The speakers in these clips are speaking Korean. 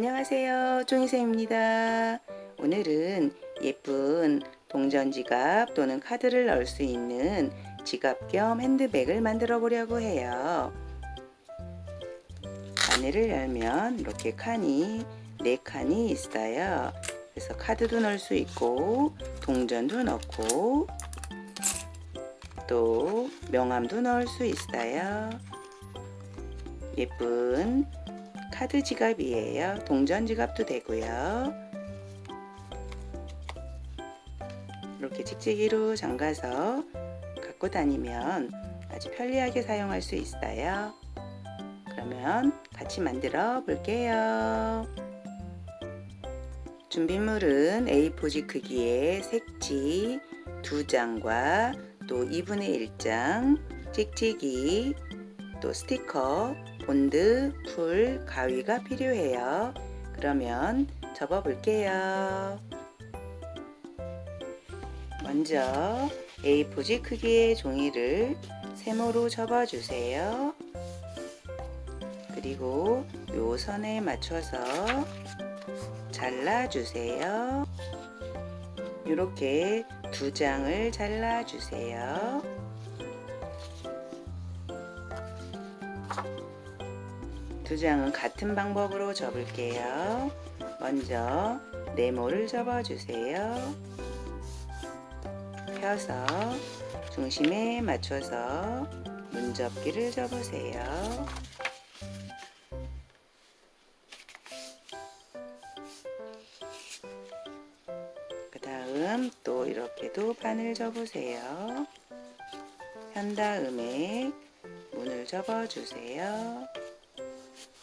안녕하세요. 종이쌤입니다. 오늘은 예쁜 동전 지갑 또는 카드를 넣을 수 있는 지갑 겸 핸드백을 만들어 보려고 해요. 바늘을 열면 이렇게 칸이 네 칸이 있어요. 그래서 카드도 넣을 수 있고 동전도 넣고 또 명함도 넣을 수 있어요. 예쁜 카드 지갑이에요. 동전 지갑도 되고요. 이렇게 찍찍이로 잠가서 갖고 다니면 아주 편리하게 사용할 수 있어요. 그러면 같이 만들어 볼게요. 준비물은 A4지 크기의 색지 두 장과 또 2분의 1장, 찍찍이, 또 스티커, 본드, 풀, 가위가 필요해요. 그러면 접어 볼게요. 먼저 A4지 크기의 종이를 세모로 접어 주세요. 그리고 요 선에 맞춰서 잘라 주세요. 이렇게 두 장을 잘라 주세요. 두 장은 같은 방법으로 접을게요. 먼저 네모를 접어주세요. 펴서 중심에 맞춰서 문접기를 접으세요. 그 다음 또 이렇게도 반을 접으세요. 한 다음에 문을 접어주세요.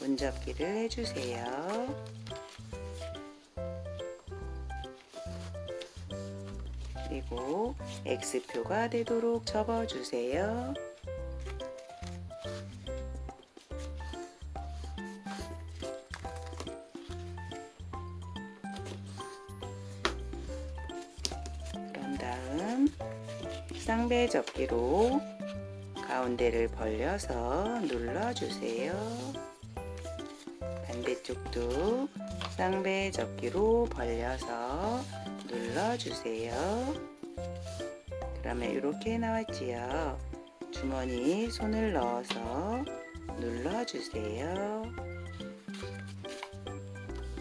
문접기를 해주세요. 그리고 X표가 되도록 접어주세요. 그런 다음 쌍배 접기로 가운데를 벌려서 눌러주세요. 반대 쪽도 쌍배 접기로 벌려서 눌러주세요. 그러면 이렇게 나왔지요. 주머니 손을 넣어서 눌러주세요.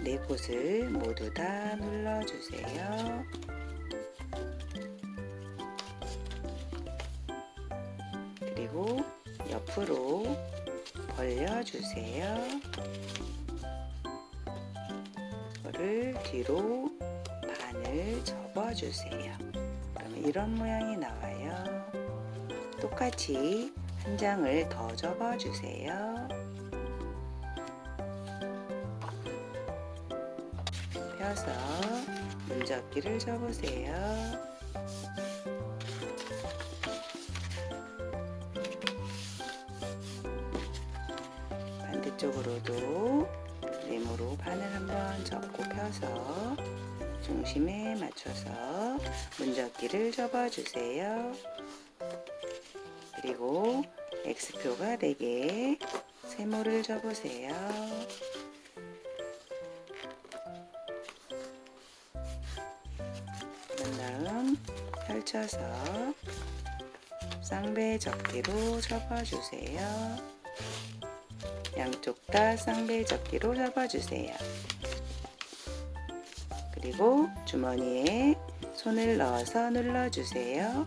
네 곳을 모두 다 눌러주세요. 그리고 옆으로 벌려주세요. 뒤로 반을 접어주세요. 그러면 이런 모양이 나와요. 똑같이 한 장을 더 접어주세요. 펴서 문접기를 접으세요. 반대쪽으로도 네모로 반을 한번 접고 펴서 중심에 맞춰서 문접기를 접어주세요. 그리고 X표가 되게 세모를 접으세요. 그런 다음 펼쳐서 쌍배 접기로 접어주세요. 양쪽 다 쌍배 접기로 접어주세요. 그리고 주머니에 손을 넣어서 눌러주세요.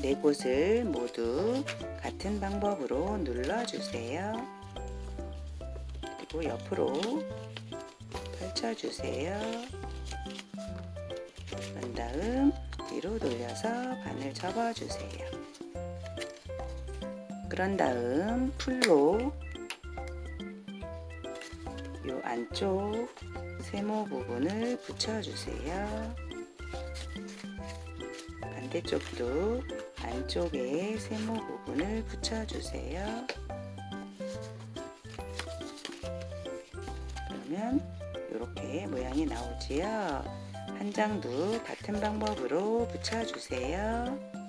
네 곳을 모두 같은 방법으로 눌러주세요. 그리고 옆으로 펼쳐주세요. 그런 다음 뒤로 돌려서 바늘 접어주세요. 그런 다음 풀로 이 안쪽 세모 부분을 붙여주세요. 반대쪽도 안쪽에 세모 부분을 붙여주세요. 그러면 이렇게 모양이 나오지요. 한 장도 같은 방법으로 붙여주세요.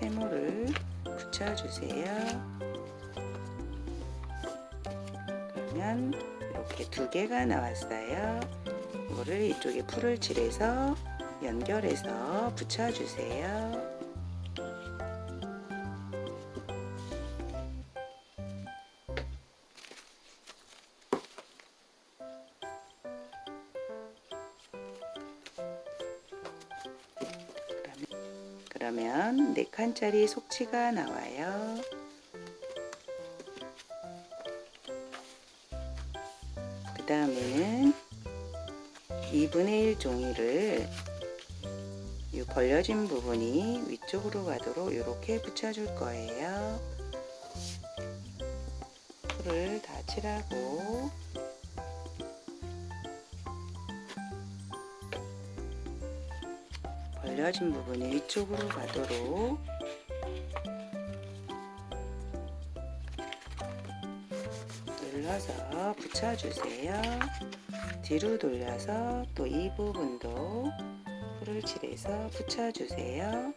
세모를 붙여주세요. 그러면 이렇게 두 개가 나왔어요. 이거를 이쪽에 풀을 칠해서 연결해서 붙여주세요. 그러면, 그러면 네 칸짜리 속치가 나와요. 그 다음에는 2분의 1 종이를 이 벌려진 부분이 위쪽으로 가도록 이렇게 붙여줄 거예요. 풀을 다 칠하고 벌려진 부분이 위쪽으로 가도록 눌러서 붙여주세요. 뒤로 돌려서 또 이 부분도 풀을 칠해서 붙여주세요.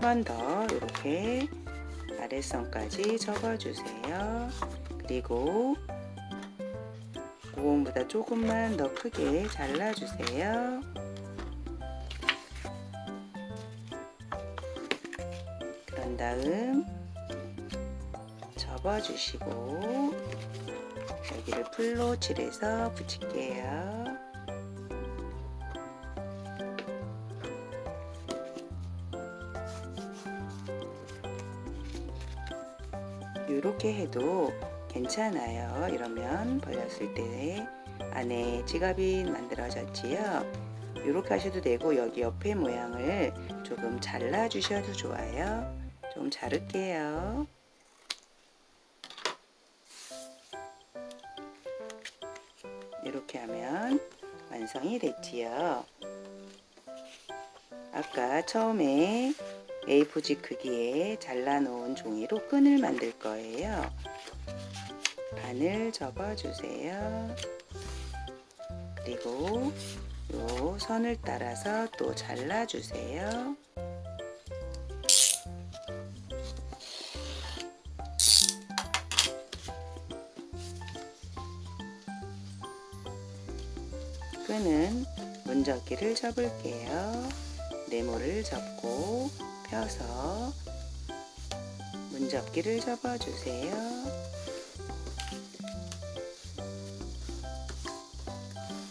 한번더 이렇게 아래선까지 접어주세요. 그리고 고온보다 조금만 더 크게 잘라주세요. 그런 다음 접어주시고 여기를 풀로 칠해서 붙일게요. 이렇게 해도 괜찮아요. 이러면 벌렸을 때 안에 지갑이 만들어졌지요. 이렇게 하셔도 되고 여기 옆에 모양을 조금 잘라 주셔도 좋아요. 좀 자를게요. 이렇게 하면 완성이 됐지요. 아까 처음에 A4지 크기에 잘라놓은 종이로 끈을 만들 거예요. 반을 접어주세요. 그리고 요 선을 따라서 또 잘라주세요. 끈은 문접기를 접을게요. 네모를 접고 펴서 문접기를 접어주세요.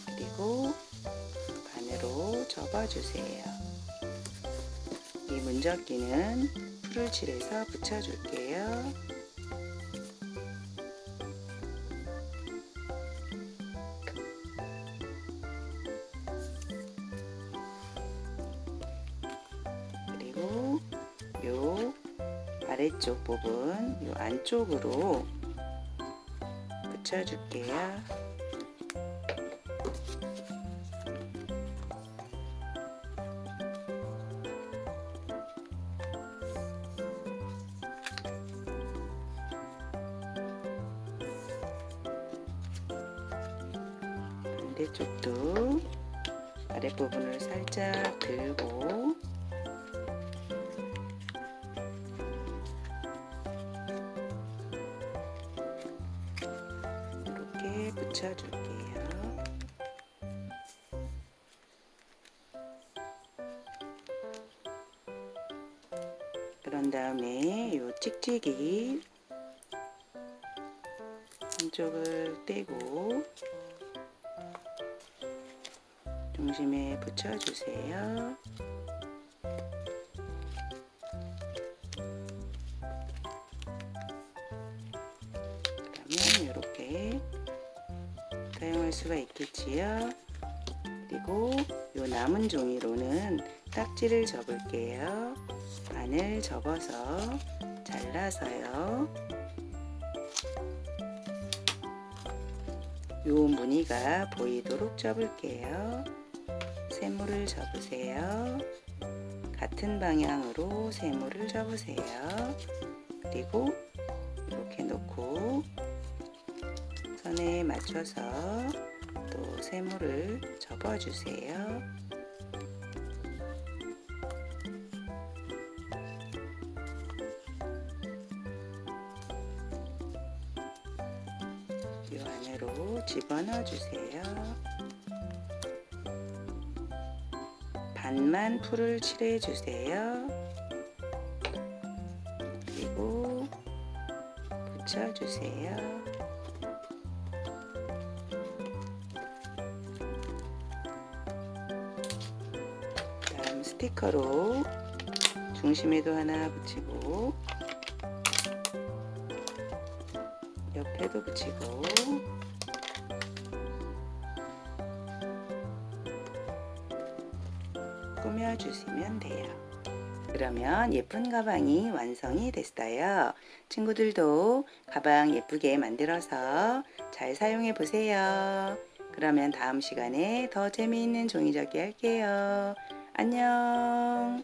그리고 반으로 접어주세요. 이 문접기는 풀을 칠해서 붙여줄게요. 아래쪽 부분 요 안쪽으로 붙여줄게요. 반대쪽도 아랫부분을 살짝 들고 붙여줄게요. 그런 다음에 이 찍찍이 한쪽을 떼고 중심에 붙여주세요. 그러면 이렇게 사용할 수가 있겠지요. 그리고 요 남은 종이로는 딱지를 접을게요. 반을 접어서 잘라서요. 요 무늬가 보이도록 접을게요. 세모를 접으세요. 같은 방향으로 세모를 접으세요. 그리고 선에 맞춰서 또 세모를 접어주세요. 이 안으로 집어넣어 주세요. 반만 풀을 칠해 주세요. 그리고 붙여 주세요. 스티커로 중심에도 하나 붙이고 옆에도 붙이고 꾸며주시면 돼요. 그러면 예쁜 가방이 완성이 됐어요. 친구들도 가방 예쁘게 만들어서 잘 사용해 보세요. 그러면 다음 시간에 더 재미있는 종이접기 할게요. 안녕.